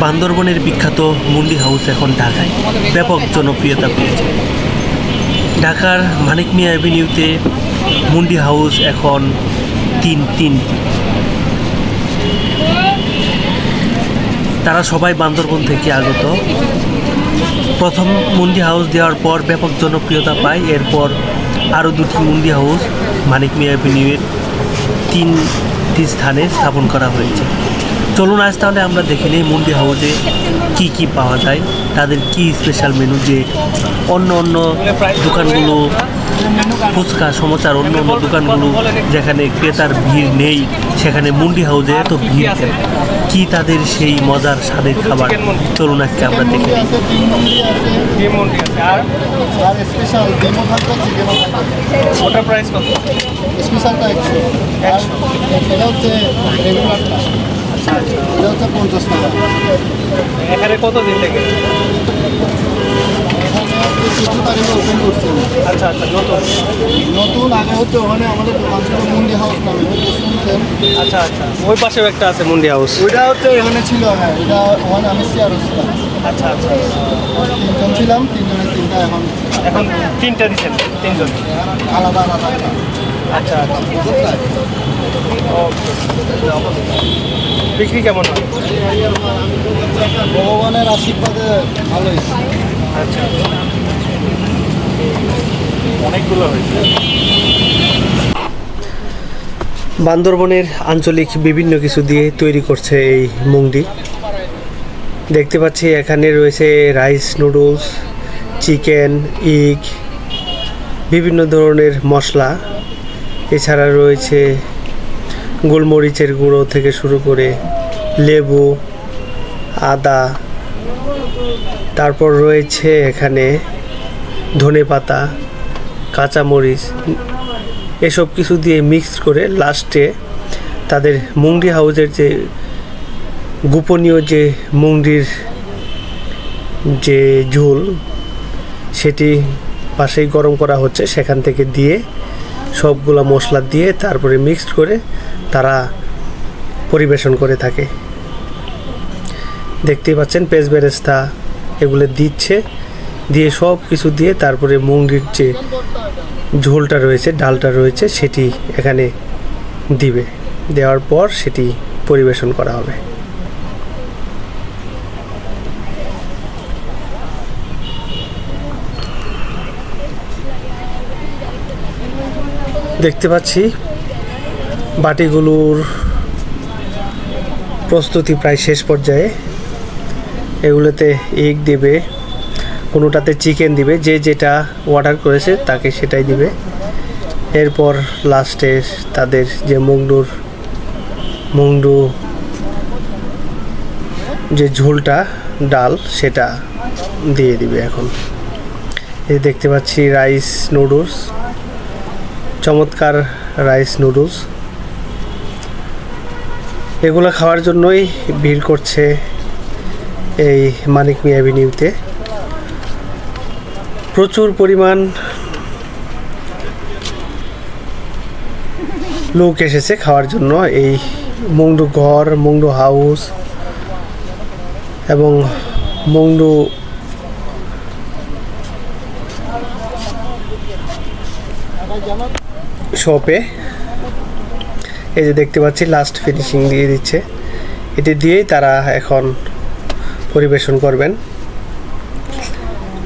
বান্দরবনের বিখ্যাত মুন্ডি হাউস এখন ঢাকায়। ব্যাপক জনপ্রিয়তা পেয়েছে। ঢাকার মানিক মিয়া অ্যাভিনিউতে মুন্ডি হাউস এখন তিন তিনটি তারা সবাই বান্দরবন থেকে আগত। প্রথম মুন্ডি হাউস দেওয়ার পর ব্যাপক জনপ্রিয়তা পায়। এরপর আরও দুটি মুন্ডি হাউস মানিক মিয়া অ্যাভিনিউয়ের তিনটি স্থানে স্থাপন করা হয়েছে। চলুন আজ তাহলে আমরা দেখে নিই মুন্ডি হাউসে কী কী পাওয়া যায়, তাদের কি স্পেশাল মেনু যে অন্য অন্য দোকানগুলো ফুচকা সমচার অন্য অন্য দোকানগুলো যেখানে ক্রেতার ভিড় নেই সেখানে মুন্ডি হাউসে এত ভিড় কেন? কি তাদের সেই মজার স্বাদের খাবার? চলুন আজকে আমরা দেখে প্রাইস কত? স্পেশালটা একশো। এটা হচ্ছে রেগুলারটা এটা হচ্ছে পঞ্চাশ টাকা। এখানে কত দিন থেকে? ওপেন করছে আচ্ছা আচ্ছা নতুন। নতুন আগে হচ্ছে ওখানে আমাদের দোকান ছিল মুন্ডি হাউস নামে শুনছেন? আচ্ছা আচ্ছা ওই পাশেও একটা আছে মুন্ডি হাউস ওইটা হচ্ছে এখানে ছিল হ্যাঁ এটা ওখানে আমি ছিলাম আচ্ছা আচ্ছা। তিনজন ছিলাম তিনজনের তিনটা এখন। এখন তিনটা দিচ্ছেন তিনজন। আলাদা আলাদা। আচ্ছা আচ্ছা। বিক্রি কেমন হয়? ভগবানের আশীর্বাদে ভালোই। আচ্ছা। অনেকগুলো হয়েছে। বান্দরবনের আঞ্চলিক বিভিন্ন কিছু দিয়ে তৈরি করছে এই মুংডি। দেখতে পাচ্ছি, এখানে রয়েছে রাইস নুডলস, চিকেন, ইগ, বিভিন্ন ধরনের মশলা। এছাড়া রয়েছে গোলমরিচের গুঁড়ো থেকে শুরু করে লেবু, আদা। তারপর রয়েছে এখানে ধনে পাতা কাঁচামরিচ এসব কিছু দিয়ে মিক্সড করে লাস্টে তাদের মুংডি হাউসের যে গোপনীয় যে মুংডির যে ঝোল, সেটি পাশেই গরম করা হচ্ছে। সেখান থেকে দিয়ে সবগুলা মশলা দিয়ে তারপরে মিক্সড করে তারা পরিবেশন করে থাকে। দেখতেই পাচ্ছেন পেঁয়াজ বেরেস্তা এগুলো দিচ্ছে। দিয়ে সব কিছু দিয়ে তারপরে মুঙ্গির যে ঝোলটা রয়েছে, ডালটা রয়েছে, সেটি এখানে দিবে। দেওয়ার পর সেটি পরিবেশন করা হবে। দেখতে পাচ্ছি বাটিগুলোর প্রস্তুতি প্রায় শেষ পর্যায়ে। এগুলোতে এগ দেবে কোনোটাতে চিকেন দিবে, যে যেটা অর্ডার করেছে তাকে সেটাই দিবে। এরপর লাস্টে তাদের যে মুংডুর মুংডু যে ঝোলটা, ডাল সেটা দিয়ে দিবে এখন। এই দেখতে পাচ্ছি রাইস নুডলস চমৎকার রাইস নুডলস এগুলো খাওয়ার জন্যই ভিড় করছে এই মানিক মিয়া অ্যাভিনিউতে প্রচুর পরিমাণ লোক এসেছে খাওয়ার জন্য। এই মুংডু ঘর, মুংডু হাউস এবং মুংডু শপে। এই যে দেখতে পাচ্ছি লাস্ট ফিনিশিং দিয়ে দিচ্ছে। এটি দিয়েই তারা এখন পরিবেশন করবেন।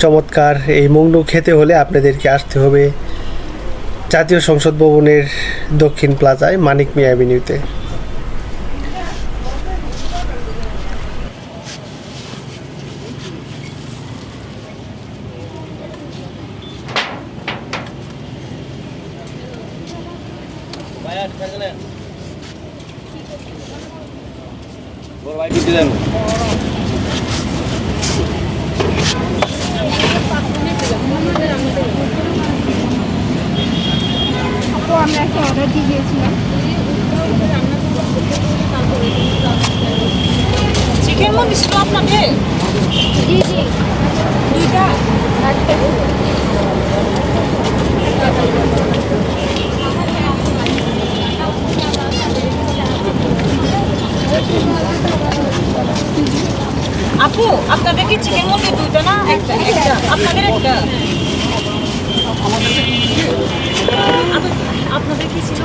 চমৎকার। এই মুংডু খেতে হলে আপনাদেরকে আসতে হবে জাতীয় সংসদ ভবনের দক্ষিণ প্লাজায়, মানিক মিয়া অ্যাভিনিউতে আমরা একটা অর্ডার দিয়ে দিয়েছিলাম চিকেন মন্ডি ছিল আপনাদের? জি জি। দুইটা? আপু আপনাদের কি চিকেন মুরগি দুইটা না? একটা একটা। আপনাদের একটা আপু, আপনাদের কি ছিল?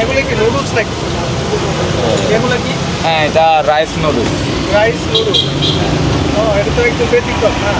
এগুলো কি নুডলস নাকি? এগুলো কি? হ্যাঁ এটা রাইস নুডলস রাইস নুডলস ও এটা তো একটু ব্যতিক্রম না